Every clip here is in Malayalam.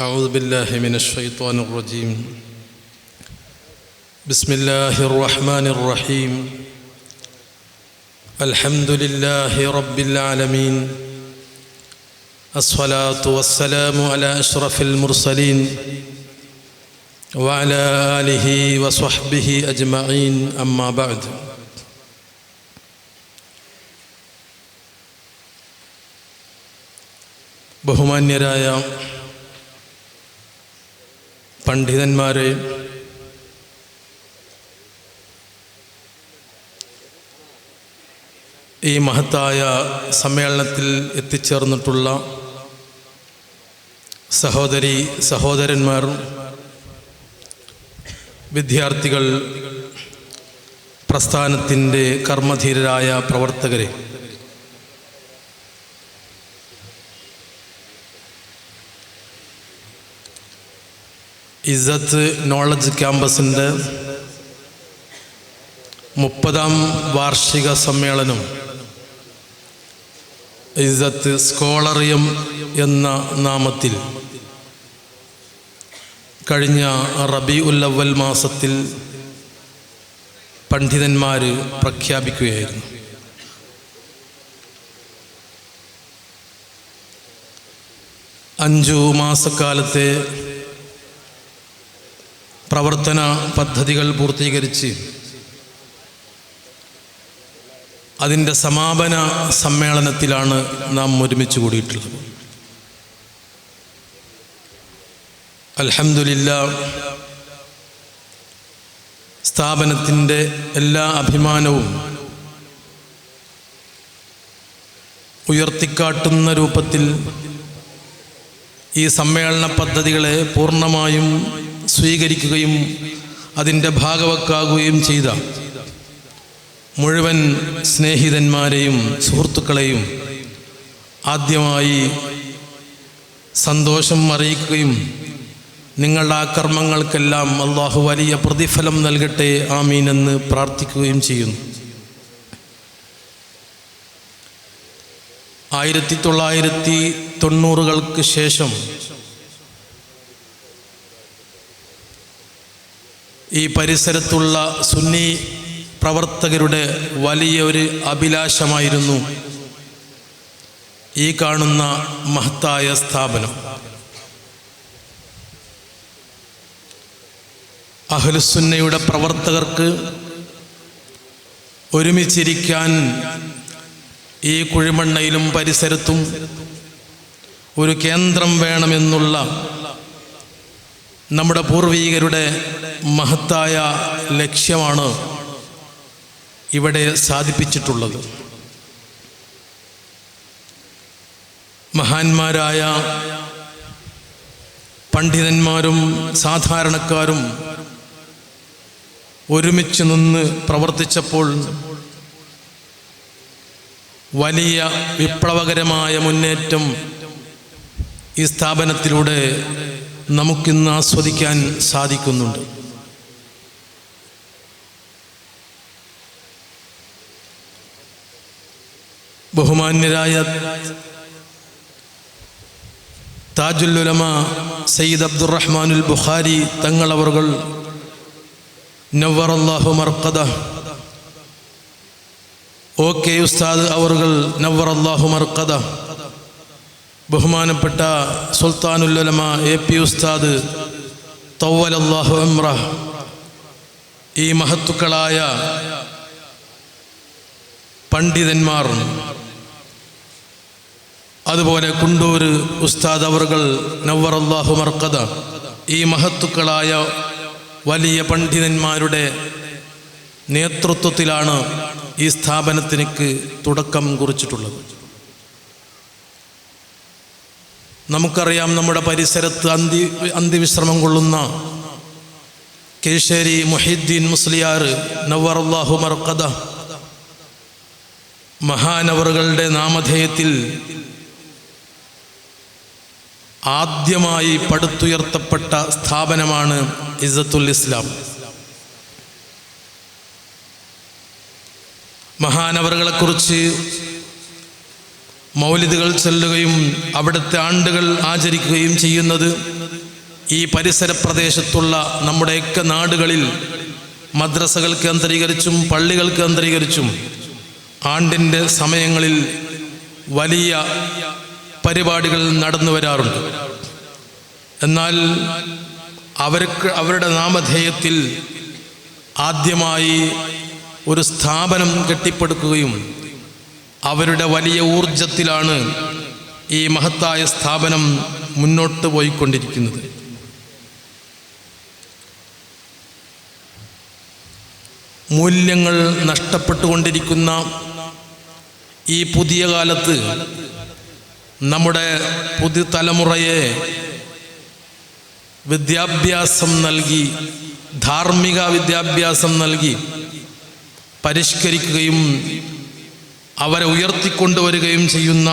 أعوذ بالله من الشيطان الرجيم بسم الله الرحمن الرحيم الحمد لله رب العالمين الصلاة والسلام على أشرف المرسلين وعلى آله وصحبه أجمعين أما بعد ബഹുമാന്യരായ പണ്ഡിതന്മാരെ ഈ മഹത്തായ സമ്മേളനത്തിൽ എത്തിച്ചേർന്നിട്ടുള്ള സഹോദരി സഹോദരന്മാർ വിദ്യാർത്ഥികൾ പ്രസ്ഥാനത്തിന്റെ കർമ്മധീരരായ പ്രവർത്തകരെ. ഇസത്ത് നോളജ് ക്യാമ്പസിന്റെ മുപ്പതാം വാർഷിക സമ്മേളനം. ഇസത്ത് സ്കോളറിയം എന്ന നാമത്തിൽ. കഴിഞ്ഞ റബി ഉല്ലവൽ മാസത്തിൽ പണ്ഡിതന്മാർ പ്രഖ്യാപിക്കുകയായിരുന്നു. അഞ്ചു മാസക്കാലത്തെ പ്രവർത്തന പദ്ധതികൾ പൂർത്തീകരിച്ച് അതിന്റെ സമാപന സമ്മേളനത്തിലാണ് നാം ഒരുമിച്ച് കൂടിയിട്ടുള്ളത്. അലഹമില്ല സ്ഥാപനത്തിന്റെ എല്ലാ അഭിമാനവും ഉയർത്തിക്കാട്ടുന്ന രൂപത്തിൽ ഈ സമ്മേളന പദ്ധതികളെ പൂർണമായും സ്വീകരിക്കുകയും അതിന്റെ ഭാഗവക്കാകുകയും ചെയ്ത മുഴുവൻ സ്നേഹിതന്മാരെയും സുഹൃത്തുക്കളെയും ആദ്യമായി സന്തോഷം അറിയിക്കുകയും നിങ്ങളുടെ ആ കർമ്മങ്ങൾക്കെല്ലാം അള്ളാഹു വലിയ പ്രതിഫലം നൽകട്ടെ ആമീനെന്ന് പ്രാർത്ഥിക്കുകയും ചെയ്യുന്നു. ആയിരത്തി തൊള്ളായിരത്തി തൊണ്ണൂറുകൾക്ക് ശേഷം ഈ പരിസരത്തുള്ള സുന്നി പ്രവർത്തകരുടെ വലിയ ഒരു അഭിലാഷമായിരുന്നു ഈ കാണുന്ന മഹത്തായ സ്ഥാപനം. അഹ്ലുസുന്നയുടെ പ്രവർത്തകർക്ക് ഒരുമിച്ചിരിക്കാൻ ഈ കുഴിമണ്ണയിലും പരിസരത്തും ഒരു കേന്ദ്രം വേണമെന്നുള്ള നമ്മുടെ പൂർവീകരുടെ മഹത്തായ ലക്ഷ്യമാണ് ഇവിടെ സാധിപ്പിച്ചിട്ടുള്ളത്. മഹാന്മാരായ പണ്ഡിതന്മാരും സാധാരണക്കാരും ഒരുമിച്ച് നിന്ന് പ്രവർത്തിച്ചപ്പോൾ വലിയ വിപ്ലവകരമായ മുന്നേറ്റം ഈ സ്ഥാപനത്തിലൂടെ നമുക്കിന്ന് ആസ്വദിക്കാൻ സാധിക്കുന്നുണ്ട്. ബഹുമാന്യരായ താജുല്ലുലമ സയ്യിദ് അബ്ദുറഹ്മാനുൽ ബുഖാരി തങ്ങളവറുകൾ നവറല്ലാഹു മർക്കദ ഓ കെ ഉസ്താദ് അവറുകൾ നവറല്ലാഹു മർക്കദ ബഹുമാനപ്പെട്ട സുൽത്താനുല്ലമ എ പി ഉസ്താദ് തൗവലല്ലാഹു അമ്ര ഈ മഹത്തുക്കളായ പണ്ഡിതന്മാർ അതുപോലെ കുണ്ടൂർ ഉസ്താദ് അവർകൾ നവറല്ലാഹു മർക്കത ഈ മഹത്തുക്കളായ വലിയ പണ്ഡിതന്മാരുടെ നേതൃത്വത്തിലാണ് ഈ സ്ഥാപനത്തിനേക്ക് തുടക്കം കുറിച്ചിട്ടുള്ളത്. നമുക്കറിയാം നമ്മുടെ പരിസരത്ത് അന്തി അന്തിവിശ്രമം കൊള്ളുന്ന കേശേരി മുഹിദ്ദീൻ മുസ്ലിയാർ നവറുല്ലാഹു മർക്കദ. മഹാനവറുകളുടെ നാമധേയത്തിൽ ആദ്യമായി പടുത്തുയർത്തപ്പെട്ട സ്ഥാപനമാണ് ഇസത്തുൽ ഇസ്ലാം. മഹാനവറുകളെക്കുറിച്ച് മൗലിദുകൾ ചെല്ലുകയും അവിടുത്തെ ആണ്ടുകൾ ആചരിക്കുകയും ചെയ്യുന്നത് ഈ പരിസര പ്രദേശത്തുള്ള നമ്മുടെയൊക്കെ നാടുകളിൽ മദ്രസകൾ കേന്ദ്രീകരിച്ചും പള്ളികൾ കേന്ദ്രീകരിച്ചും ആണ്ടിന്റെ സമയങ്ങളിൽ വലിയ പരിപാടികൾ നടന്നു വരാറുണ്ട്. എന്നാൽ അവർക്ക് അവരുടെ നാമധേയത്തിൽ ആദ്യമായി ഒരു സ്ഥാപനം കെട്ടിപ്പടുക്കുകയും അവരുടെ വലിയ ഊർജത്തിലാണ് ഈ മഹത്തായ സ്ഥാപനം മുന്നോട്ട് പോയിക്കൊണ്ടിരിക്കുന്നത്. മൂല്യങ്ങൾ നഷ്ടപ്പെട്ടുകൊണ്ടിരിക്കുന്ന ഈ പുതിയ കാലത്ത് നമ്മുടെ പുതിയ തലമുറയെ വിദ്യാഭ്യാസം നൽകി ധാർമ്മിക വിദ്യാഭ്യാസം നൽകി പരിഷ്കരിക്കുകയും അവരെ ഉയർത്തിക്കൊണ്ടുവരികയും ചെയ്യുന്ന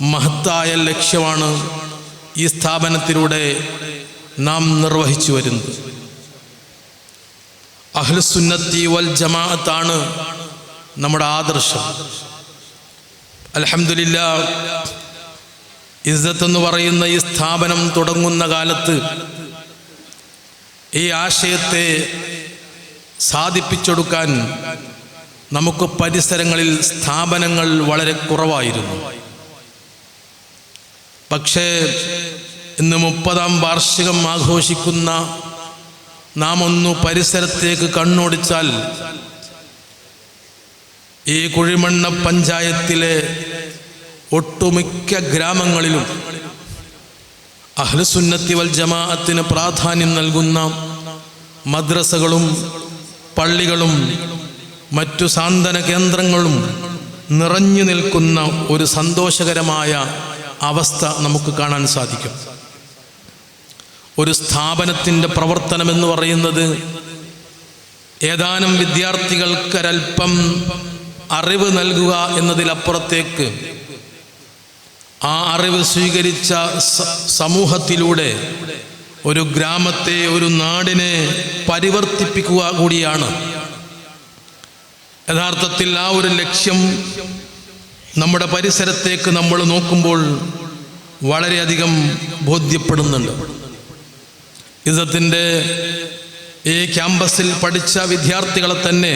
മഹത്തായ ലക്ഷ്യമാണ് ഈ സ്ഥാപനത്തിലൂടെ നാം നിർവഹിച്ചു വരുന്നത്. അഹ്ലുസുന്നത്തി വൽ ജമാഅത്താണ് നമ്മുടെ ആദർശം. അലഹമില്ല ഇസ്സത്ത് എന്ന് പറയുന്ന ഈ സ്ഥാപനം തുടങ്ങുന്ന കാലത്ത് ഈ ആശയത്തെ സാധിപ്പിച്ചെടുക്കാൻ നമുക്ക് പരിസരങ്ങളിൽ സ്ഥാപനങ്ങൾ വളരെ കുറവായിരുന്നു. പക്ഷേ ഇന്ന് മുപ്പതാം വാർഷികം ആഘോഷിക്കുന്ന നാം ഒന്ന് പരിസരത്തേക്ക് കണ്ണോടിച്ചാൽ ഈ കുഴിമണ്ണ പഞ്ചായത്തിലെ ഒട്ടുമിക്ക ഗ്രാമങ്ങളിലും അഹ്ലസുന്നത്തി വൽ ജമാഅത്തിന് പ്രാധാന്യം നൽകുന്ന മദ്രസകളും പള്ളികളും മറ്റു സാന്ത്വന കേന്ദ്രങ്ങളും നിറഞ്ഞു നിൽക്കുന്ന ഒരു സന്തോഷകരമായ അവസ്ഥ നമുക്ക് കാണാൻ സാധിക്കും. ഒരു സ്ഥാപനത്തിന്റെ പ്രവർത്തനമെന്ന് പറയുന്നത് ഏതാനും വിദ്യാർത്ഥികൾക്കൊരൽപ്പം അറിവ് നൽകുക എന്നതിലപ്പുറത്തേക്ക് ആ അറിവ് സ്വീകരിച്ച സമൂഹത്തിലൂടെ ഒരു ഗ്രാമത്തെ ഒരു നാടിനെ പരിവർത്തിപ്പിക്കുക കൂടിയാണ് യഥാർത്ഥത്തിൽ ആ ഒരു ലക്ഷ്യം നമ്മുടെ പരിസരത്തേക്ക് നമ്മൾ നോക്കുമ്പോൾ വളരെയധികം ബോധ്യപ്പെടുന്നുണ്ട്. ഇതത്തിന്റെ ഈ ക്യാമ്പസിൽ പഠിച്ച വിദ്യാർത്ഥികളെ തന്നെ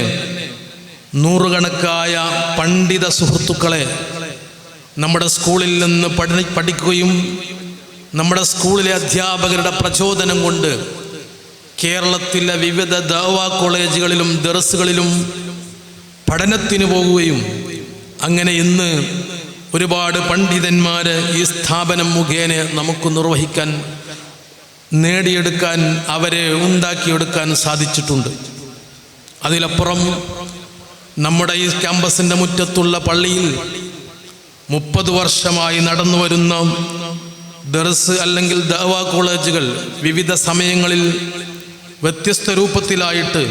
നൂറുകണക്കായ പണ്ഡിത സുഹൃത്തുക്കളെ നമ്മുടെ സ്കൂളിൽ നിന്ന് പഠി പഠിക്കുകയും നമ്മുടെ സ്കൂളിലെ അധ്യാപകരുടെ പ്രചോദനം കൊണ്ട് കേരളത്തിലെ വിവിധ ദവ കോളേജുകളിലും ദർസുകളിലും പഠനത്തിന് പോകുകയും അങ്ങനെ ഇന്ന് ഒരുപാട് പണ്ഡിതന്മാർ ഈ സ്ഥാപനം മുഖേന നമുക്ക് നിർവഹിക്കാൻ നേടിയെടുക്കാൻ അവരെ ഉണ്ടാക്കിയെടുക്കാൻ സാധിച്ചിട്ടുണ്ട്. അതിലപ്പുറം നമ്മുടെ ഈ ക്യാമ്പസിന്റെ മുറ്റത്തുള്ള പള്ളിയിൽ മുപ്പത് വർഷമായി നടന്നു വരുന്ന ദർസ് അല്ലെങ്കിൽ ദവാ കോളേജുകൾ വിവിധ സമയങ്ങളിൽ വ്യത്യസ്ത രൂപത്തിലായിട്ട്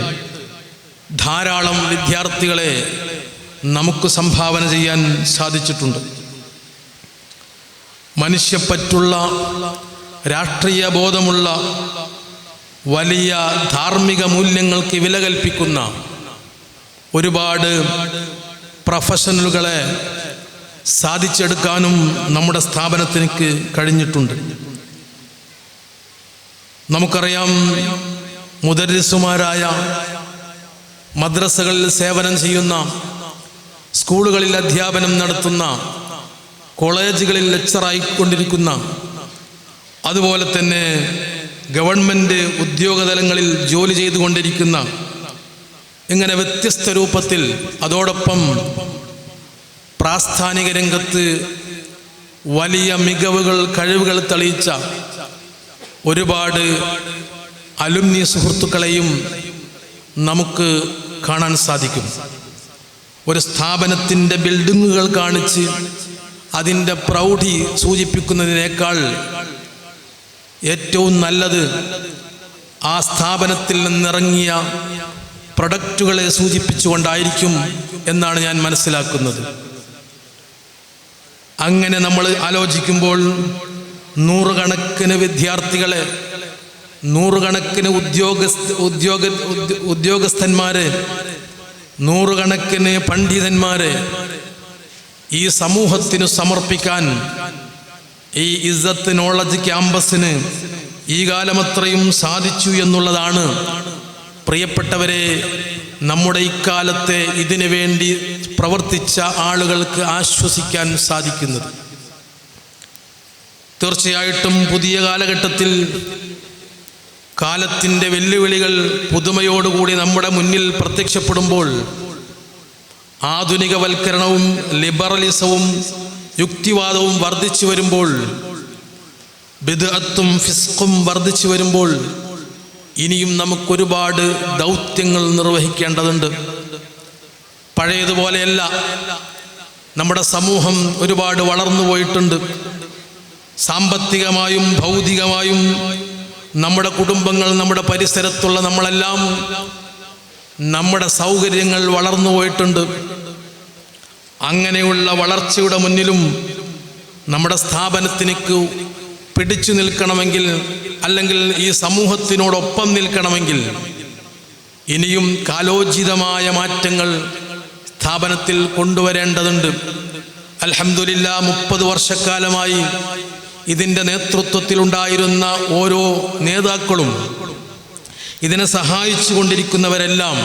ധാരാളം വിദ്യാർത്ഥികളെ നമുക്ക് സംഭാവന ചെയ്യാൻ സാധിച്ചിട്ടുണ്ട്. മനുഷ്യപ്പറ്റുള്ള രാഷ്ട്രീയ ബോധമുള്ള വലിയ ധാർമ്മിക മൂല്യങ്ങൾക്ക് വില കൽപ്പിക്കുന്ന ഒരുപാട് പ്രൊഫഷണലുകളെ സാധിച്ചെടുക്കാനും നമ്മുടെ സ്ഥാപനത്തിനക്ക് കഴിഞ്ഞിട്ടുണ്ട്. നമുക്കറിയാം മുദരിസുമാരായ മദ്രസകളിൽ സേവനം ചെയ്യുന്ന സ്കൂളുകളിൽ അധ്യാപനം നടത്തുന്ന കോളേജുകളിൽ ലെക്ചറായിക്കൊണ്ടിരിക്കുന്ന അതുപോലെ തന്നെ ഗവൺമെന്റ് ഉദ്യോഗതലങ്ങളിൽ ജോലി ചെയ്തുകൊണ്ടിരിക്കുന്ന ഇങ്ങനെ വ്യത്യസ്ത രൂപത്തിൽ അതോടൊപ്പം പ്രാസ്ഥാനിക രംഗത്ത് വലിയ മികവുകൾ കഴിവുകൾ തെളിയിച്ച ഒരുപാട് അലുമ്നി സുഹൃത്തുക്കളെയും നമുക്ക് കാണാൻ സാധിക്കും. ഒരു സ്ഥാപനത്തിന്റെ ബിൽഡിങ്ങുകൾ കാണിച്ച് അതിന്റെ പ്രൗഢി സൂചിപ്പിക്കുന്നതിനേക്കാൾ ഏറ്റവും നല്ലത് ആ സ്ഥാപനത്തിൽ നിന്നിറങ്ങിയ പ്രൊഡക്റ്റുകളെ സൂചിപ്പിച്ചുകൊണ്ടായിരിക്കും എന്നാണ് ഞാൻ മനസ്സിലാക്കുന്നത്. അങ്ങനെ നമ്മൾ ആലോചിക്കുമ്പോൾ നൂറുകണക്കിന് വിദ്യാർത്ഥികളെ നൂറുകണക്കിന് ഉദ്യോഗസ്ഥ ഉദ്യോഗ ഉദ്യോഗസ്ഥന്മാര് നൂറുകണക്കിന് പണ്ഡിതന്മാര് ഈ സമൂഹത്തിന് സമർപ്പിക്കാൻ ഈ ഇസ്സത്ത് നോളജ് ക്യാമ്പസിന് ഈ കാലമത്രയും സാധിച്ചു എന്നുള്ളതാണ്. പ്രിയപ്പെട്ടവരെ നമ്മുടെ ഇക്കാലത്തെ ഇതിനു വേണ്ടി പ്രവർത്തിച്ച ആളുകൾക്ക് ആശ്വസിക്കാൻ സാധിക്കുന്നത്. തീർച്ചയായിട്ടും പുതിയ കാലഘട്ടത്തിൽ കാലത്തിന്റെ വെല്ലുവിളികൾ പുതുമയോടുകൂടി നമ്മുടെ മുന്നിൽ പ്രത്യക്ഷപ്പെടുമ്പോൾ ആധുനികവൽക്കരണവും ലിബറലിസവും യുക്തിവാദവും വർദ്ധിച്ചു വരുമ്പോൾ ബിദ്അത്തും ഫിസ്കും വർദ്ധിച്ചു വരുമ്പോൾ ഇനിയും നമുക്കൊരുപാട് ദൗത്യങ്ങൾ നിർവഹിക്കേണ്ടതുണ്ട്. പഴയതുപോലെയല്ല നമ്മുടെ സമൂഹം ഒരുപാട് വളർന്നു പോയിട്ടുണ്ട് സാമ്പത്തികമായും ഭൗതികമായും നമ്മുടെ കുടുംബങ്ങൾ നമ്മുടെ പരിസരത്തുള്ള നമ്മളെല്ലാം നമ്മുടെ സൗകര്യങ്ങൾ വളർന്നു പോയിട്ടുണ്ട്. അങ്ങനെയുള്ള വളർച്ചയുടെ മുന്നിലും നമ്മുടെ സ്ഥാപനത്തിനേക്ക് പിടിച്ചു നിൽക്കണമെങ്കിൽ അല്ലെങ്കിൽ ഈ സമൂഹത്തിനോടൊപ്പം നിൽക്കണമെങ്കിൽ ഇനിയും കാലോചിതമായ മാറ്റങ്ങൾ സ്ഥാപനത്തിൽ കൊണ്ടുവരേണ്ടതുണ്ട്. അലഹമില്ല മുപ്പത് വർഷക്കാലമായി ഇതിന്റെ നേതൃത്വത്തിലുണ്ടായിരുന്ന ഓരോ നേതാക്കളും ഇതിനെ സഹായിച്ചു കൊണ്ടിരിക്കുന്നവരെല്ലാം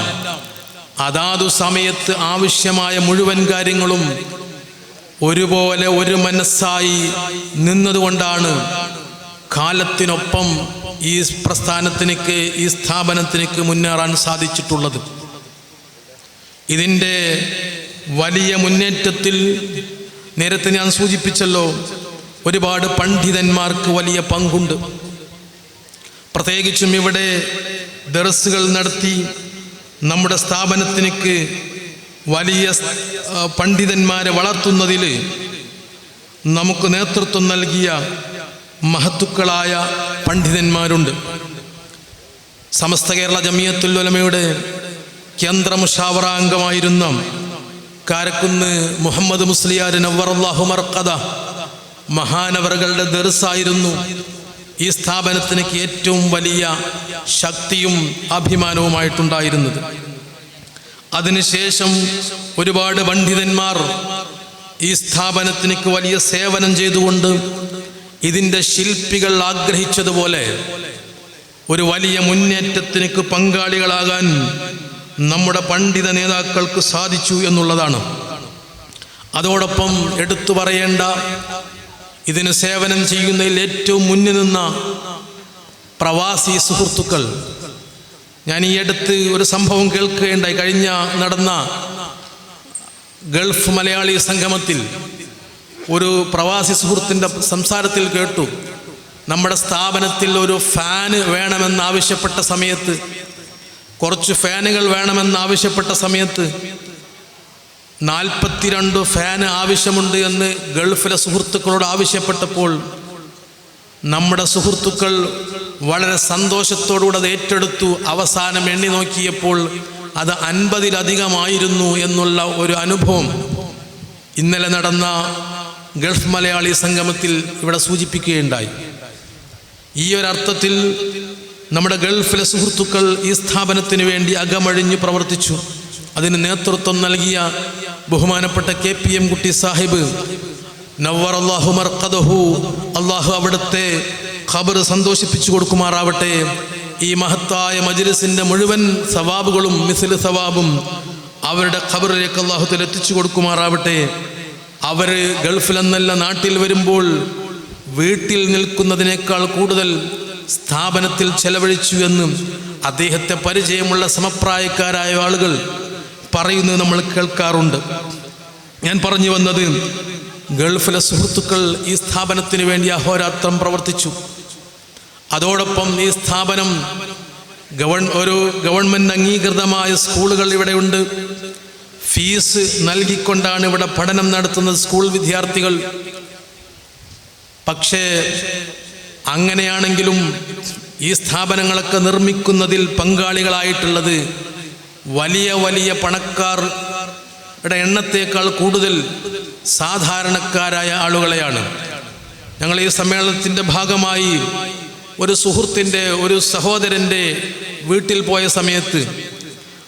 അതാതു സമയത്ത് ആവശ്യമായ മുഴുവൻ കാര്യങ്ങളും ഒരുപോലെ ഒരു മനസ്സായി നിന്നതുകൊണ്ടാണ് കാലത്തിനൊപ്പം ഈ പ്രസ്ഥാനത്തിനേക്ക് ഈ സ്ഥാപനത്തിനേക്ക് മുന്നേറാൻ സാധിച്ചിട്ടുള്ളത്. ഇതിന്റെ വലിയ മുന്നേറ്റത്തിൽ നേരത്തെ ഞാൻ സൂചിപ്പിച്ചല്ലോ ഒരുപാട് പണ്ഡിതന്മാർക്ക് വലിയ പങ്കുണ്ട്. പ്രത്യേകിച്ചും ഇവിടെ ദർസുകൾ നടത്തി നമ്മുടെ സ്ഥാപനത്തിനേക്ക് വലിയ പണ്ഡിതന്മാരെ വളർത്തുന്നതിൽ നമുക്ക് നേതൃത്വം നൽകിയ മഹത്തുക്കളായ പണ്ഡിതന്മാരുണ്ട്. സമസ്ത കേരള ജമിയത്തുൽ ഉലമയുടെ കേന്ദ്ര മുഷാവറ അംഗമായിരുന്ന കാരക്കുന്ന് മുഹമ്മദ് മുസ്ലിയാർ അള്ളാഹു മർക്കദ മഹാനവറുകളുടെ ദർസായിരുന്നു. ഈ സ്ഥാപനത്തിനേക്ക് ഏറ്റവും വലിയ ശക്തിയും അഭിമാനവുമായിട്ടുണ്ടായിരുന്നത്. അതിനുശേഷം ഒരുപാട് പണ്ഡിതന്മാർ ഈ സ്ഥാപനത്തിനേക്ക് വലിയ സേവനം ചെയ്തുകൊണ്ട് ഇതിന്റെ ശില്പികൾ ആഗ്രഹിച്ചതുപോലെ ഒരു വലിയ മുന്നേറ്റത്തിനേക്ക് പങ്കാളികളാകാൻ നമ്മുടെ പണ്ഡിത നേതാക്കൾക്ക് സാധിച്ചു എന്നുള്ളതാണ്. അതോടൊപ്പം എടുത്തു പറയേണ്ട ഇതിന് സേവനം ചെയ്യുന്നതിൽ ഏറ്റവും മുന്നിൽ നിന്ന പ്രവാസി സുഹൃത്തുക്കൾ. ഞാൻ ഈ അടുത്ത് ഒരു സംഭവം കേൾക്കുകയുണ്ടായി. കഴിഞ്ഞ നടന്ന ഗൾഫ് മലയാളി സംഗമത്തിൽ ഒരു പ്രവാസി സുഹൃത്തിന്റെ സംസാരത്തിൽ കേട്ടു. നമ്മുടെ സ്ഥാപനത്തിൽ ഒരു ഫാന് വേണമെന്ന് ആവശ്യപ്പെട്ട സമയത്ത് കുറച്ച് ഫാനുകൾ വേണമെന്ന് ആവശ്യപ്പെട്ട സമയത്ത് നാൽപ്പത്തിരണ്ട് ഫാൻ ആവശ്യമുണ്ട് എന്ന് ഗൾഫിലെ സുഹൃത്തുക്കളോട് ആവശ്യപ്പെട്ടപ്പോൾ നമ്മുടെ സുഹൃത്തുക്കൾ വളരെ സന്തോഷത്തോടുകൂടെ അത് ഏറ്റെടുത്തു. അവസാനം എണ്ണി നോക്കിയപ്പോൾ അത് അൻപതിലധികമായിരുന്നു എന്നുള്ള ഒരു അനുഭവം ഇന്നലെ നടന്ന ഗൾഫ് മലയാളി സംഗമത്തിൽ ഇവിടെ സൂചിപ്പിക്കുകയുണ്ടായി. ഈ അർത്ഥത്തിൽ നമ്മുടെ ഗൾഫിലെ സുഹൃത്തുക്കൾ ഈ സ്ഥാപനത്തിന് വേണ്ടി അകമഴിഞ്ഞ് പ്രവർത്തിച്ചു. അതിന് നേതൃത്വം നൽകിയ ബഹുമാനപ്പെട്ട കെ പി എം കുട്ടി സാഹിബ് നവർ അള്ളാഹു മർക്കദഹു അള്ളാഹു അവിടുത്തെ ഖബർ സന്തോഷിപ്പിച്ചു കൊടുക്കുമാറാവട്ടെ. ഈ മഹത്തായ മജ്ലിസിന്റെ മുഴുവൻ സവാബുകളും മിസിൽ സവാബും അവരുടെ ഖബറിലേക്ക് അള്ളാഹുത്തിൽ എത്തിച്ചു കൊടുക്കുമാറാവട്ടെ. അവർ ഗൾഫിലെന്നല്ല നാട്ടിൽ വരുമ്പോൾ വീട്ടിൽ നിൽക്കുന്നതിനേക്കാൾ കൂടുതൽ സ്ഥാപനത്തിൽ ചെലവഴിച്ചു എന്നും അദ്ദേഹത്തെ പരിചയമുള്ള സമപ്രായക്കാരായ ആളുകൾ പറയുന്നത് നമ്മൾ കേൾക്കാറുണ്ട്. ഞാൻ പറഞ്ഞു വന്നത് ഗൾഫിലെ സുഹൃത്തുക്കൾ ഈ സ്ഥാപനത്തിന് വേണ്ടി അഹോരാത്രം പ്രവർത്തിച്ചു. അതോടൊപ്പം ഈ സ്ഥാപനം ഗവൺ ഒരു ഗവൺമെന്റ് അംഗീകൃതമായ സ്കൂളുകൾ ഇവിടെയുണ്ട് ഫീസ് നൽകിക്കൊണ്ടാണ് ഇവിടെ പഠനം നടത്തുന്നത് സ്കൂൾ വിദ്യാർത്ഥികൾ. പക്ഷേ അങ്ങനെയാണെങ്കിലും ഈ സ്ഥാപനങ്ങളൊക്കെ നിർമ്മിക്കുന്നതിൽ പങ്കാളികളായിട്ടുള്ളത് വലിയ വലിയ പണക്കാരുടെ എണ്ണത്തേക്കാൾ കൂടുതൽ സാധാരണക്കാരായ ആളുകളെയാണ്. ഞങ്ങൾ ഈ സമ്മേളനത്തിന്റെ ഭാഗമായി ഒരു സുഹൃത്തിന്റെ ഒരു സഹോദരന്റെ വീട്ടിൽ പോയ സമയത്ത്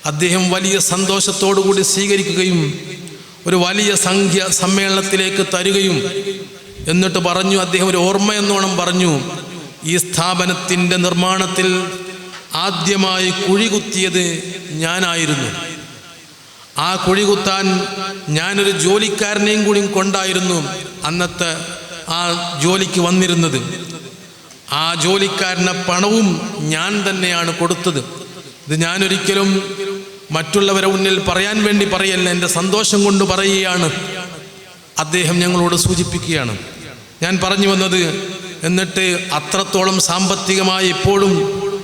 അദ്ദേഹം വലിയ സന്തോഷത്തോടുകൂടി സ്വീകരിക്കുകയും ഒരു വലിയ സംഖ്യ സമ്മേളനത്തിലേക്ക് തരികയും എന്നിട്ട് പറഞ്ഞു അദ്ദേഹം ഒരു ഓർമ്മയെന്നോണം പറഞ്ഞു ഈ സ്ഥാപനത്തിന്റെ നിർമ്മാണത്തിൽ ആദ്യമായി കുഴികുത്തിയത് ഞാനായിരുന്നു. ആ കുഴി കുത്താൻ ഞാനൊരു ജോലിക്കാരനെയും കൂടി കൊണ്ടായിരുന്നു അന്നത്തെ ആ ജോലിക്ക് വന്നിരുന്നത്. ആ ജോലിക്കാരന് പണവും ഞാൻ തന്നെയാണ് കൊടുത്തത്. ഇത് ഞാനൊരിക്കലും മറ്റുള്ളവരെ മുന്നിൽ പറയാൻ വേണ്ടി പറയല്ല എന്റെ സന്തോഷം കൊണ്ട് പറയുകയാണ്. അദ്ദേഹം ഞങ്ങളോട് സൂചിപ്പിക്കുകയാണ്. ഞാൻ പറഞ്ഞു വന്നത് എന്നിട്ട് അത്രത്തോളം സാമ്പത്തികമായി ഇപ്പോഴും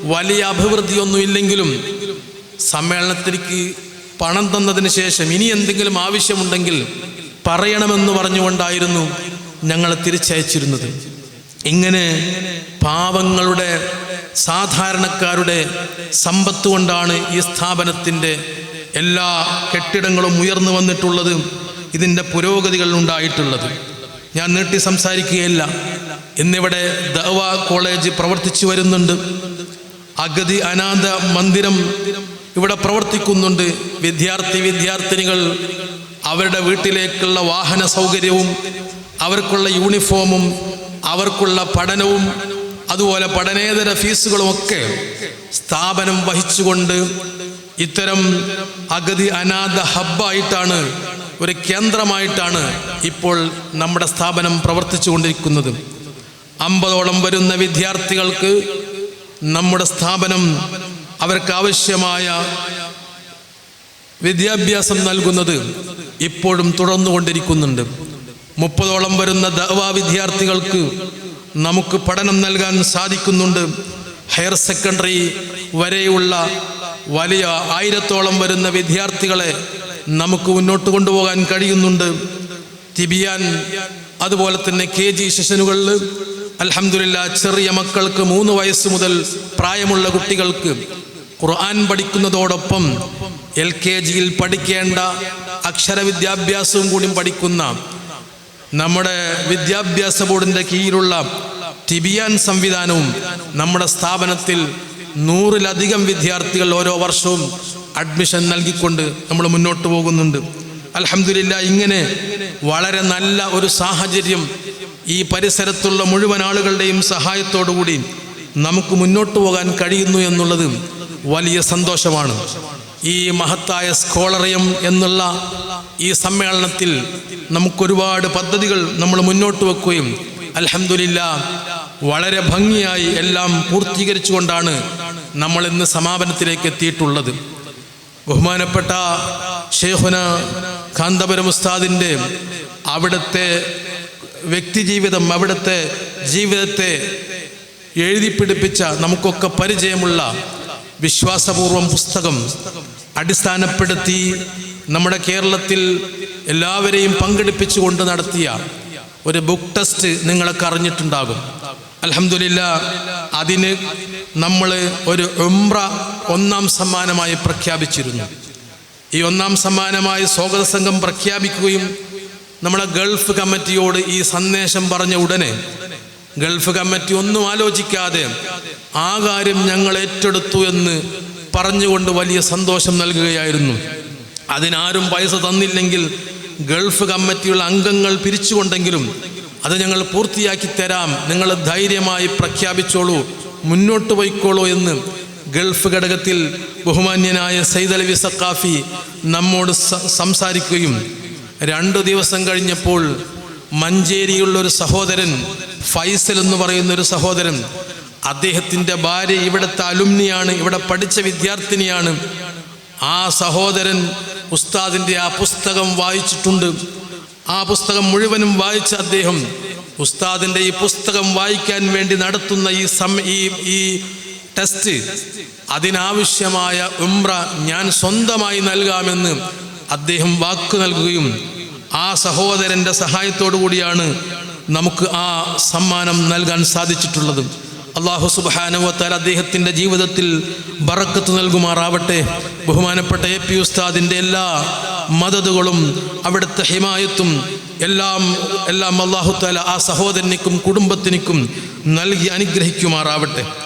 വലിയ അഭിവൃദ്ധിയൊന്നും ഇല്ലെങ്കിലും സമ്മേളനത്തിലേക്ക് പണം തന്നതിന് ശേഷം ഇനി എന്തെങ്കിലും ആവശ്യമുണ്ടെങ്കിൽ പറയണമെന്ന് പറഞ്ഞുകൊണ്ടായിരുന്നു ഞങ്ങൾ തിരിച്ചയച്ചിരുന്നത്. ഇങ്ങനെ പാവങ്ങളുടെ സാധാരണക്കാരുടെ സമ്പത്ത് കൊണ്ടാണ് ഈ സ്ഥാപനത്തിന്റെ എല്ലാ കെട്ടിടങ്ങളും ഉയർന്നു വന്നിട്ടുള്ളത് ഇതിന്റെ പുരോഗതികൾ ഉണ്ടായിട്ടുള്ളത്. ഞാൻ നീട്ടി സംസാരിക്കുകയില്ല. ഇന്നിവിടെ ദവ കോളേജ് പ്രവർത്തിച്ചു വരുന്നുണ്ട്. അഗതി അനാഥ മന്ദിരം ഇവിടെ പ്രവർത്തിക്കുന്നുണ്ട്. വിദ്യാർത്ഥി വിദ്യാർത്ഥിനികൾ അവരുടെ വീട്ടിലേക്കുള്ള വാഹന സൗകര്യവും അവർക്കുള്ള യൂണിഫോമും അവർക്കുള്ള പഠനവും അതുപോലെ പഠനേതര ഫീസുകളുമൊക്കെ സ്ഥാപനം വഹിച്ചുകൊണ്ട് ഇത്തരം അഗതി അനാഥ ഹബ്ബായിട്ടാണ് ഒരു കേന്ദ്രമായിട്ടാണ് ഇപ്പോൾ നമ്മുടെ സ്ഥാപനം പ്രവർത്തിച്ചു കൊണ്ടിരിക്കുന്നത് അമ്പതോളം വരുന്ന വിദ്യാർത്ഥികൾക്ക് നമ്മുടെ സ്ഥാപനം അവർക്ക് ആവശ്യമായ വിദ്യാഭ്യാസം നൽകുന്നത് ഇപ്പോഴും തുടർന്നു തുടർന്നുകൊണ്ടിരിക്കുന്നുണ്ട്. മുപ്പതോളം വരുന്ന ദവാ വിദ്യാർത്ഥികൾക്ക് നമുക്ക് പഠനം നൽകാൻ സാധിക്കുന്നുണ്ട്. ഹയർ സെക്കൻഡറി വരെയുള്ള വലിയ ആയിരത്തോളം വരുന്ന വിദ്യാർത്ഥികളെ നമുക്ക് മുന്നോട്ട് കൊണ്ടുപോകാൻ കഴിയുന്നുണ്ട്. തിബിയാൻ അതുപോലെ തന്നെ കെ ജി സെഷനുകളിൽ അലഹമില്ല ചെറിയ മക്കൾക്ക് മൂന്ന് വയസ്സ് മുതൽ പ്രായമുള്ള കുട്ടികൾക്ക് ഖുർആൻ പഠിക്കുന്നതോടൊപ്പം എൽ കെ ജിയിൽ പഠിക്കേണ്ട അക്ഷര വിദ്യാഭ്യാസവും കൂടി പഠിക്കുന്ന നമ്മുടെ വിദ്യാഭ്യാസ ബോർഡിന്റെ കീഴിലുള്ള ടിബിയാൻ സംവിധാനവും നമ്മുടെ സ്ഥാപനത്തിൽ നൂറിലധികം വിദ്യാർത്ഥികൾ ഓരോ വർഷവും അഡ്മിഷൻ നൽകിക്കൊണ്ട് നമ്മൾ മുന്നോട്ട് പോകുന്നുണ്ട്. അലഹമില്ല ഇങ്ങനെ വളരെ നല്ല ഒരു സാഹചര്യം ഈ പരിസരത്തുള്ള മുഴുവൻ ആളുകളുടെയും സഹായത്തോടുകൂടി നമുക്ക് മുന്നോട്ട് പോകാൻ കഴിയുന്നു എന്നുള്ളത് വലിയ സന്തോഷമാണ്. ഈ മഹത്തായ സ്കോളറിയം എന്നുള്ള ഈ സമ്മേളനത്തിൽ നമുക്കൊരുപാട് പദ്ധതികൾ നമ്മൾ മുന്നോട്ട് വെക്കുകയും അലഹമില്ല വളരെ ഭംഗിയായി എല്ലാം പൂർത്തീകരിച്ചുകൊണ്ടാണ് നമ്മൾ ഇന്ന് സമാപനത്തിലേക്ക് എത്തിയിട്ടുള്ളത്. ബഹുമാനപ്പെട്ട ഷേഹുന കാന്തപുരം ഉസ്താദിന്റെ അവിടുത്തെ വ്യക്തിജീവിതം അവിടുത്തെ ജീവിതത്തെ എഴുതിപ്പിടിപ്പിച്ച നമുക്കൊക്കെ പരിചയമുള്ള വിശ്വാസപൂർവം പുസ്തകം അടിസ്ഥാനപ്പെടുത്തി നമ്മുടെ കേരളത്തിൽ എല്ലാവരെയും പങ്കെടുപ്പിച്ചുകൊണ്ട് നടത്തിയ ഒരു ബുക്ക് ടെസ്റ്റ് നിങ്ങളൊക്കെ അറിഞ്ഞിട്ടുണ്ടാകും. അലഹമില്ല അതിന് നമ്മൾ ഒരു ഉംറ ഒന്നാം സമ്മാനമായി പ്രഖ്യാപിച്ചിരുന്നു. ഈ ഒന്നാം സമ്മാനമായി സ്വാഗത സംഘം പ്രഖ്യാപിക്കുകയും നമ്മുടെ ഗൾഫ് കമ്മിറ്റിയോട് ഈ സന്ദേശം പറഞ്ഞ ഉടനെ ഗൾഫ് കമ്മിറ്റി ഒന്നും ആലോചിക്കാതെ ആ കാര്യം ഞങ്ങൾ ഏറ്റെടുത്തു എന്ന് പറഞ്ഞുകൊണ്ട് വലിയ സന്തോഷം നൽകുകയായിരുന്നു. അതിനാരും പൈസ തന്നില്ലെങ്കിൽ ഗൾഫ് കമ്മിറ്റിയുള്ള അംഗങ്ങൾ പിരിച്ചുകൊണ്ടെങ്കിലും അത് ഞങ്ങൾ പൂർത്തിയാക്കി തരാം. നിങ്ങൾ ധൈര്യമായി പ്രഖ്യാപിച്ചോളൂ മുന്നോട്ട് പോയിക്കോളൂ എന്ന് ഗൾഫ് ഘടകത്തിൽ ബഹുമാന്യനായ സൈദ് അലവി സക്കാഫി നമ്മോട് സംസാരിക്കുകയും രണ്ടു ദിവസം കഴിഞ്ഞപ്പോൾ മഞ്ചേരിയുള്ള ഒരു സഹോദരൻ ഫൈസൽ എന്ന് പറയുന്ന ഒരു സഹോദരൻ അദ്ദേഹത്തിന്റെ ഭാര്യ ഇവിടുത്തെ അലുമിനിയാണ് ഇവിടെ പഠിച്ച വിദ്യാർത്ഥിനിയാണ്. ആ സഹോദരൻ ഉസ്താദിന്റെ ആ പുസ്തകം വായിച്ചിട്ടുണ്ട്. ആ പുസ്തകം മുഴുവനും വായിച്ച അദ്ദേഹം ഉസ്താദിന്റെ ഈ പുസ്തകം വായിക്കാൻ വേണ്ടി നടത്തുന്ന ഈ സം ഈ ഈ ടെസ്റ്റ് അതിനാവശ്യമായ ഉംറ ഞാൻ സ്വന്തമായി നൽകാമെന്ന് അദ്ദേഹം വാക്ക് നൽകുകയും ആ സഹോദരന്റെ സഹായത്തോടു കൂടിയാണ് നമുക്ക് ആ സമ്മാനം നൽകാൻ സാധിച്ചിട്ടുള്ളത്. അള്ളാഹു സുബാനുവത്താൽ അദ്ദേഹത്തിന്റെ ജീവിതത്തിൽ ബറക്കത്ത് നൽകുമാറാവട്ടെ. ബഹുമാനപ്പെട്ട എ പി ഉസ്താദിന്റെ എല്ലാ മദതുകളും അവിടുത്തെ ഹിമായത്തും എല്ലാം എല്ലാം അള്ളാഹു താല ആ സഹോദരനിക്കും കുടുംബത്തിനും നൽകി അനുഗ്രഹിക്കുമാറാവട്ടെ.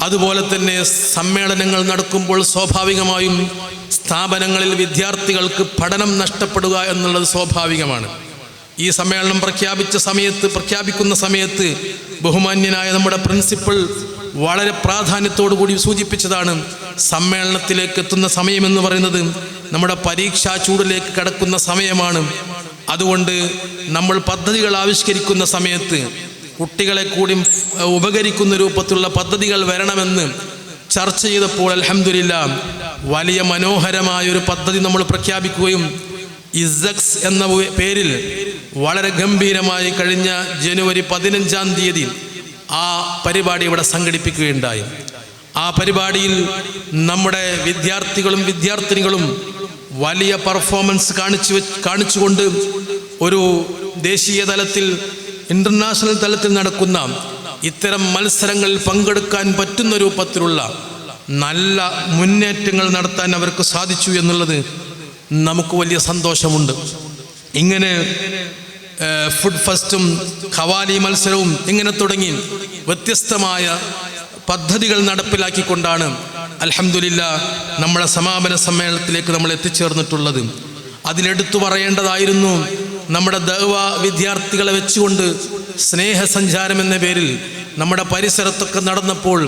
അതുപോലെ തന്നെ സമ്മേളനങ്ങൾ നടക്കുമ്പോൾ സ്വാഭാവികമായും സ്ഥാപനങ്ങളിൽ വിദ്യാർത്ഥികൾക്ക് പഠനം നഷ്ടപ്പെടുക എന്നുള്ളത് സ്വാഭാവികമാണ്. ഈ സമ്മേളനം പ്രഖ്യാപിച്ച സമയത്ത് പ്രഖ്യാപിക്കുന്ന സമയത്ത് ബഹുമാന്യനായ നമ്മുടെ പ്രിൻസിപ്പൽ വളരെ കൂടി സൂചിപ്പിച്ചതാണ് സമ്മേളനത്തിലേക്ക് എത്തുന്ന സമയമെന്ന് പറയുന്നത് നമ്മുടെ പരീക്ഷാ ചൂടിലേക്ക് കടക്കുന്ന സമയമാണ്. അതുകൊണ്ട് നമ്മൾ പദ്ധതികൾ ആവിഷ്കരിക്കുന്ന സമയത്ത് കുട്ടികളെ കൂടി ഉപകരിക്കുന്ന രൂപത്തിലുള്ള പദ്ധതികൾ വരണമെന്ന് ചർച്ച ചെയ്തപ്പോൾ അലഹമില്ല വലിയ മനോഹരമായ ഒരു പദ്ധതി നമ്മൾ പ്രഖ്യാപിക്കുകയും ഇസക്സ് എന്ന പേരിൽ വളരെ ഗംഭീരമായി കഴിഞ്ഞ ജനുവരി പതിനഞ്ചാം തീയതി ആ പരിപാടി ഇവിടെ സംഘടിപ്പിക്കുകയുണ്ടായി. ആ പരിപാടിയിൽ നമ്മുടെ വിദ്യാർത്ഥികളും വിദ്യാർത്ഥിനികളും വലിയ പെർഫോമൻസ് കാണിച്ചു കാണിച്ചുകൊണ്ട് ഒരു ദേശീയ തലത്തിൽ ഇന്റർനാഷണൽ തലത്തിൽ നടക്കുന്ന ഇത്തരം മത്സരങ്ങളിൽ പങ്കെടുക്കാൻ പറ്റുന്ന രൂപത്തിലുള്ള നല്ല മുന്നേറ്റങ്ങൾ നടത്താൻ അവർക്ക് സാധിച്ചു എന്നുള്ളത് നമുക്ക് വലിയ സന്തോഷമുണ്ട്. ഇങ്ങനെ ഫുഡ് ഫസ്റ്റും ഖവാലി മത്സരവും ഇങ്ങനെ തുടങ്ങി. വ്യത്യസ്തമായ പദ്ധതികൾ നടപ്പിലാക്കിക്കൊണ്ടാണ് അലഹമുല്ല നമ്മുടെ സമാപന സമ്മേളനത്തിലേക്ക് നമ്മൾ എത്തിച്ചേർന്നിട്ടുള്ളത്. അതിലെടുത്തു പറയേണ്ടതായിരുന്നു നമ്മുടെ ദവ വിദ്യാർത്ഥികളെ വെച്ചുകൊണ്ട് സ്നേഹസഞ്ചാരം എന്ന പേരിൽ നമ്മുടെ പരിസരത്തൊക്കെ നടന്നപ്പോൾ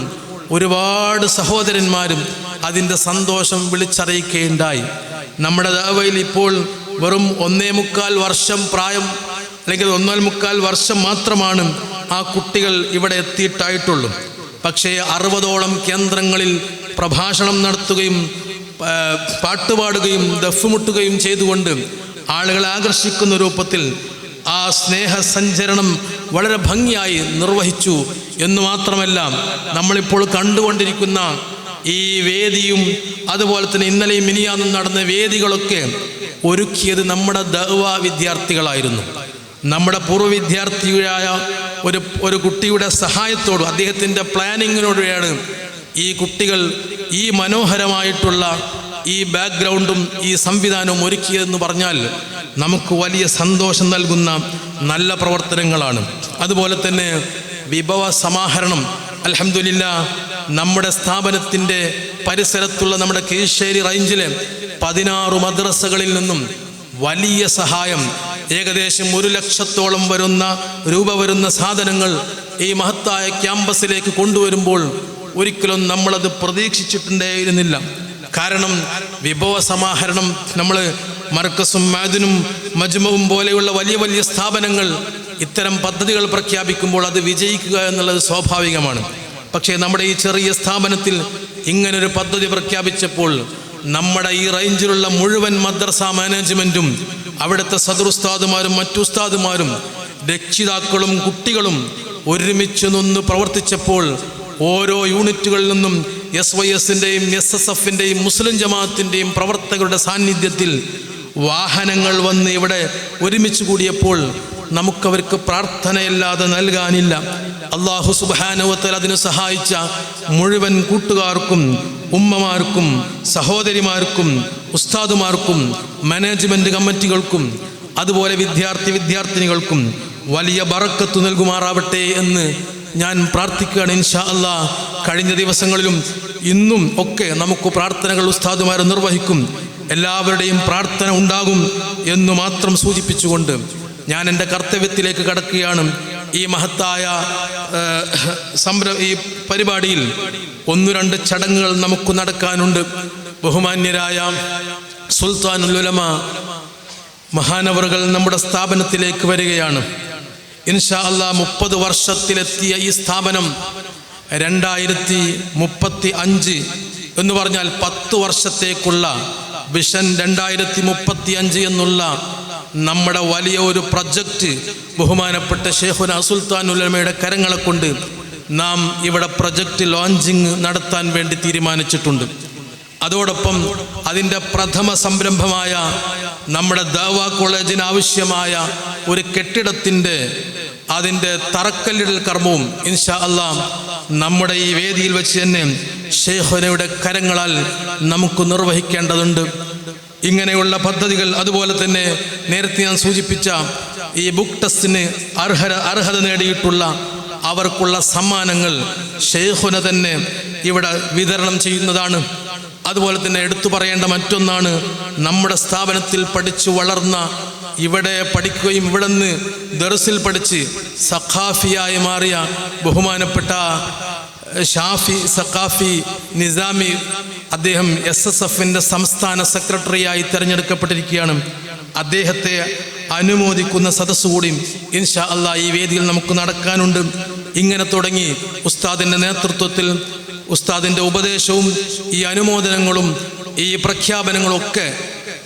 ഒരുപാട് സഹോദരന്മാരും അതിന്റെ സന്തോഷം വിളിച്ചറിയിക്കുകയുണ്ടായി. നമ്മുടെ ദവയിൽ ഇപ്പോൾ വെറും ഒന്നേ മുക്കാൽ വർഷം പ്രായം അല്ലെങ്കിൽ ഒന്നേ മുക്കാൽ വർഷം മാത്രമാണ് ആ കുട്ടികൾ ഇവിടെ എത്തിയിട്ടായിട്ടുള്ളൂ. പക്ഷേ അറുപതോളം കേന്ദ്രങ്ങളിൽ പ്രഭാഷണം നടത്തുകയും പാട്ടുപാടുകയും ദഫുമുട്ടുകയും ചെയ്തുകൊണ്ട് ആളുകളെ ആകർഷിക്കുന്ന രൂപത്തിൽ ആ സ്നേഹസഞ്ചരണം വളരെ ഭംഗിയായി നിർവഹിച്ചു എന്ന് മാത്രമല്ല നമ്മളിപ്പോൾ കണ്ടുകൊണ്ടിരിക്കുന്ന ഈ വേദിയും അതുപോലെ തന്നെ ഇന്നലെയും മിനിയാന്നും നടന്ന വേദികളൊക്കെ ഒരുക്കിയത് നമ്മുടെ ദവ വിദ്യാർത്ഥികളായിരുന്നു. നമ്മുടെ പൂർവ വിദ്യാർത്ഥിയായ ഒരു ഒരു കുട്ടിയുടെ സഹായത്തോടും അദ്ദേഹത്തിന്റെ പ്ലാനിങ്ങിനോടെയാണ് ഈ കുട്ടികൾ ഈ മനോഹരമായിട്ടുള്ള ഈ ബാക്ക്ഗ്രൗണ്ടും ഈ സംവിധാനവും ഒരുക്കിയതെന്ന് പറഞ്ഞാൽ നമുക്ക് വലിയ സന്തോഷം നൽകുന്ന നല്ല പ്രവർത്തനങ്ങളാണ്. അതുപോലെ തന്നെ വിഭവ സമാഹരണം അലഹമില്ല നമ്മുടെ സ്ഥാപനത്തിന്റെ പരിസരത്തുള്ള നമ്മുടെ കീഴ്ശ്ശേരി റേഞ്ചിലെ പതിനാറ് മദ്രസകളിൽ നിന്നും വലിയ സഹായം ഏകദേശം ഒരു ലക്ഷത്തോളം വരുന്ന രൂപ വരുന്ന സാധനങ്ങൾ ഈ മഹത്തായ ക്യാമ്പസിലേക്ക് കൊണ്ടുവരുമ്പോൾ ഒരിക്കലും നമ്മളത് പ്രതീക്ഷിച്ചിട്ടുണ്ടായിരുന്നില്ല. കാരണം വിഭവ സമാഹരണം നമ്മൾ മർക്കസും മാദിനും മജ്മവും പോലെയുള്ള വലിയ വലിയ സ്ഥാപനങ്ങൾ ഇത്തരം പദ്ധതികൾ പ്രഖ്യാപിക്കുമ്പോൾ അത് വിജയിക്കുക എന്നുള്ളത് സ്വാഭാവികമാണ്. പക്ഷേ നമ്മുടെ ഈ ചെറിയ സ്ഥാപനത്തിൽ ഇങ്ങനൊരു പദ്ധതി പ്രഖ്യാപിച്ചപ്പോൾ നമ്മുടെ ഈ റേഞ്ചിലുള്ള മുഴുവൻ മദ്രസ മാനേജ്മെന്റും അവിടുത്തെ സദുർസ്താദുമാരും മറ്റു ഉസ്താദുമാരും രക്ഷിതാക്കളും കുട്ടികളും ഒരുമിച്ച് നിന്ന് പ്രവർത്തിച്ചപ്പോൾ ഓരോ യൂണിറ്റുകളിൽ നിന്നും എസ് വൈ എസിന്റെയും എസ് എസ് എഫിന്റെയും മുസ്ലിം ജമാഅത്തിന്റെയും പ്രവർത്തകരുടെ സാന്നിധ്യത്തിൽ വാഹനങ്ങൾ വന്ന് ഇവിടെ ഒരുമിച്ച് കൂടിയപ്പോൾ നമുക്കവർക്ക് പ്രാർത്ഥനയല്ലാതെ നൽകാനില്ല. അള്ളാഹു സുബാനുവത്തൽ അതിന് സഹായിച്ച മുഴുവൻ കൂട്ടുകാർക്കും ഉമ്മമാർക്കും സഹോദരിമാർക്കും ഉസ്താദുമാർക്കും മാനേജ്മെന്റ് കമ്മിറ്റികൾക്കും അതുപോലെ വിദ്യാർത്ഥി വിദ്യാർത്ഥിനികൾക്കും വലിയ ബറക്കത്ത് നൽകുമാറാവട്ടെ എന്ന് ഞാൻ പ്രാർത്ഥിക്കുകയാണ്. ഇൻഷാ അല്ലാ കഴിഞ്ഞ ദിവസങ്ങളിലും ഇന്നും ഒക്കെ നമുക്ക് പ്രാർത്ഥനകൾ ഉസ്താദുമാർ നിർവഹിക്കും. എല്ലാവരുടെയും പ്രാർത്ഥന ഉണ്ടാകും എന്ന് മാത്രം സൂചിപ്പിച്ചുകൊണ്ട് ഞാൻ എന്റെ കർത്തവ്യത്തിലേക്ക് കടക്കുകയാണ്. ഈ മഹത്തായ സംര ഈ പരിപാടിയിൽ ഒന്നു രണ്ട് ചടങ്ങുകൾ നമുക്ക് നടക്കാനുണ്ട്. ബഹുമാന്യരായ സുൽത്താനുലുലമ മഹാനവറുകൾ നമ്മുടെ സ്ഥാപനത്തിലേക്ക് വരികയാണ്. ഇൻഷാ അല്ലാ മുപ്പത് വർഷത്തിലെത്തിയ ഈ സ്ഥാപനം രണ്ടായിരത്തി മുപ്പത്തി അഞ്ച് എന്ന് പറഞ്ഞാൽ പത്ത് വർഷത്തേക്കുള്ള വിഷൻ രണ്ടായിരത്തി മുപ്പത്തി അഞ്ച് എന്നുള്ള നമ്മുടെ വലിയ ഒരു പ്രൊജക്റ്റ് ബഹുമാനപ്പെട്ട ഷെയ്ഖുന സുൽത്താൻ ഉലമയുടെ കരങ്ങളെ കൊണ്ട് നാം ഇവിടെ പ്രൊജക്റ്റ് ലോഞ്ചിങ് നടത്താൻ വേണ്ടി തീരുമാനിച്ചിട്ടുണ്ട്. അതോടൊപ്പം അതിന്റെ പ്രഥമ സംരംഭമായ നമ്മുടെ ദാവ കോളേജിന് ആവശ്യമായ ഒരു കെട്ടിടത്തിന്റെ അതിന്റെ തറക്കല്ലിടൽ കർമ്മവും ഇൻഷാ അല്ലാം നമ്മുടെ ഈ വേദിയിൽ വെച്ച് തന്നെ ഷെയ്ഹുനയുടെ കരങ്ങളാൽ നമുക്ക് നിർവഹിക്കേണ്ടതുണ്ട്. ഇങ്ങനെയുള്ള പദ്ധതികൾ അതുപോലെ തന്നെ നേരത്തെ ഞാൻ സൂചിപ്പിച്ച ഈ ബുക്ക് ടെസ്റ്റിന് അർഹത അർഹത നേടിയിട്ടുള്ള അവർക്കുള്ള സമ്മാനങ്ങൾ ഷെയ്ഖുന തന്നെ ഇവിടെ വിതരണം ചെയ്യുന്നതാണ്. അതുപോലെ തന്നെ എടുത്തു പറയേണ്ട മറ്റൊന്നാണ് നമ്മുടെ സ്ഥാപനത്തിൽ പഠിച്ചു വളർന്ന ഇവിടെ പഠിക്കുകയും ഇവിടെ നിന്ന് ദർസിൽ പഠിച്ച് സഖാഫിയായി മാറിയ ബഹുമാനപ്പെട്ട ഷാഫി സഖാഫി നിസാമി അദ്ദേഹം എസ് എസ് എഫിന്റെ സംസ്ഥാന സെക്രട്ടറിയായി തിരഞ്ഞെടുക്കപ്പെട്ടിരിക്കുകയാണ്. അദ്ദേഹത്തെ അനുമോദിക്കുന്ന സദസ്സ് കൂടി ഇൻഷാ അല്ലാ ഈ വേദിയിൽ നമുക്ക് നടക്കാനുണ്ട്. ഇങ്ങനെ തുടങ്ങി ഉസ്താദിന്റെ നേതൃത്വത്തിൽ ഉസ്താദിന്റെ ഉപദേശവും ഈ അനുമോദനങ്ങളും ഈ പ്രഖ്യാപനങ്ങളൊക്കെ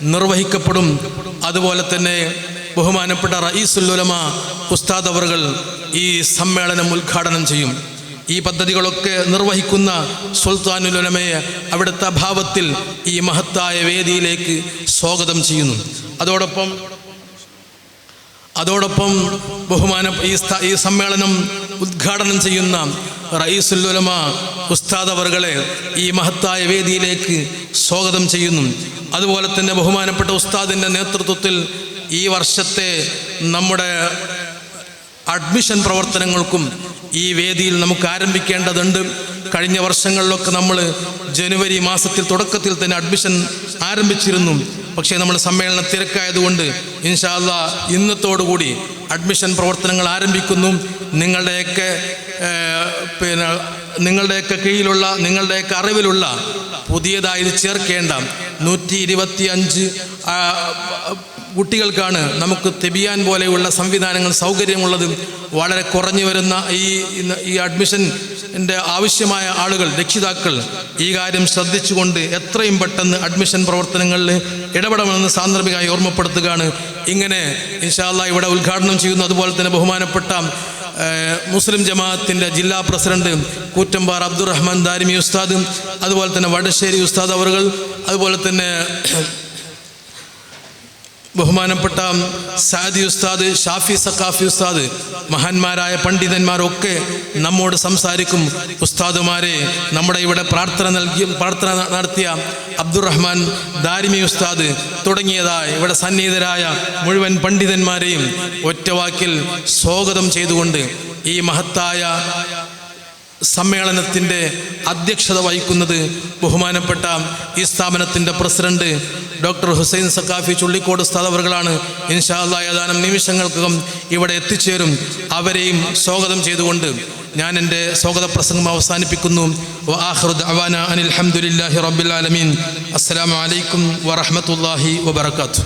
നിർവഹിക്കപ്പെടും. അതുപോലെ തന്നെ ബഹുമാനപ്പെട്ട റയീസുല്ലുലമ ഉസ്താദ് അവറുകൾ ഈ സമ്മേളനം ഉദ്ഘാടനം ചെയ്യും. ഈ പദ്ധതികളൊക്കെ നിർവഹിക്കുന്ന സുൽത്താനുലമയെ അവിടുത്തെ അഭാവത്തിൽ ഈ മഹത്തായ വേദിയിലേക്ക് സ്വാഗതം ചെയ്യുന്നു. അതോടൊപ്പം അതോടൊപ്പം ബഹുമാന ഈ ഈ സമ്മേളനം ഉദ്ഘാടനം ചെയ്യുന്ന റയീസുല്ലുലമ ഉസ്താദ് അവർകളെ ഈ മഹത്തായ വേദിയിലേക്ക് സ്വാഗതം ചെയ്യുന്നു. അതുപോലെ തന്നെ ബഹുമാനപ്പെട്ട ഉസ്താദിന്റെ നേതൃത്വത്തിൽ ഈ വർഷത്തെ നമ്മുടെ അഡ്മിഷൻ പ്രവർത്തനങ്ങൾക്കും ഈ വേദിയിൽ നമുക്ക് ആരംഭിക്കേണ്ടതുണ്ട്. കഴിഞ്ഞ വർഷങ്ങളിലൊക്കെ നമ്മൾ ജനുവരി മാസത്തിൽ തുടക്കത്തിൽ തന്നെ അഡ്മിഷൻ ആരംഭിച്ചിരുന്നു. പക്ഷേ നമ്മൾ സമ്മേളന തിരക്കായതുകൊണ്ട് ഇൻഷാല്ല ഇന്നത്തോടുകൂടി അഡ്മിഷൻ പ്രവർത്തനങ്ങൾ ആരംഭിക്കുന്നു. നിങ്ങളുടെയൊക്കെ പിന്നെ നിങ്ങളുടെയൊക്കെ കീഴിലുള്ള നിങ്ങളുടെയൊക്കെ അറിവിലുള്ള പുതിയതായി ചേർക്കേണ്ട നൂറ്റി ഇരുപത്തി അഞ്ച് കുട്ടികൾക്കാണ് നമുക്ക് തെബിയാൻ പോലെയുള്ള സംവിധാനങ്ങൾ സൗകര്യമുള്ളതും വളരെ കുറഞ്ഞു വരുന്ന ഈ ഈ അഡ്മിഷൻ എന്റെ ആവശ്യമായ ആളുകൾ രക്ഷിതാക്കൾ ഈ കാര്യം ശ്രദ്ധിച്ചുകൊണ്ട് എത്രയും പെട്ടെന്ന് അഡ്മിഷൻ പ്രവർത്തനങ്ങളിൽ ഇടപെടണമെന്ന് സാന്ദർഭികമായി ഓർമ്മപ്പെടുത്തുകയാണ്. ഇങ്ങനെ ഇൻഷാല്ല ഇവിടെ ഉദ്ഘാടനം ചെയ്യുന്ന. അതുപോലെ തന്നെ ബഹുമാനപ്പെട്ട മുസ്ലിം ജമാഅത്തിന്റെ ജില്ലാ പ്രസിഡന്റ് കൂറ്റമ്പാർ അബ്ദുറഹ്മാൻ ദാരിമി ഉസ്താദും അതുപോലെ തന്നെ വടശ്ശേരി ഉസ്താദ് അവറുകൾ അതുപോലെ തന്നെ ബഹുമാനപ്പെട്ട സാദി ഉസ്താദ് ഷാഫി സക്കാഫി ഉസ്താദ് മഹാന്മാരായ പണ്ഡിതന്മാരൊക്കെ നമ്മോട് സംസാരിക്കും. ഉസ്താദുമാരെ നമ്മുടെ ഇവിടെ പ്രാർത്ഥന നൽകി പ്രാർത്ഥന നടത്തിയ അബ്ദുറഹ്മാൻ ദാരിമി ഉസ്താദ് തുടങ്ങിയതായ ഇവിടെ സന്നിഹിതരായ മുഴുവൻ പണ്ഡിതന്മാരെയും ഒറ്റവാക്കിൽ സ്വാഗതം ചെയ്തുകൊണ്ട് ഈ മഹത്തായ സമ്മേളനത്തിന്റെ അധ്യക്ഷത വഹിക്കുന്നത് ബഹുമാനപ്പെട്ട ഈ സ്ഥാപനത്തിന്റെ പ്രസിഡന്റ് ഡോക്ടർ ഹുസൈൻ സക്കാഫി ചുള്ളിക്കോട് സ്ഥലവറുകളാണ് ഇൻഷാല്ല ഏതാനും നിമിഷങ്ങൾക്കകം ഇവിടെ എത്തിച്ചേരും. അവരെയും സ്വാഗതം ചെയ്തുകൊണ്ട് ഞാൻ എന്റെ സ്വാഗത പ്രസംഗം അവസാനിപ്പിക്കുന്നു. അവാന അനിൽ അസ്സാം വലൈക്കും വറഹമത്തല്ലാഹി വാത്തു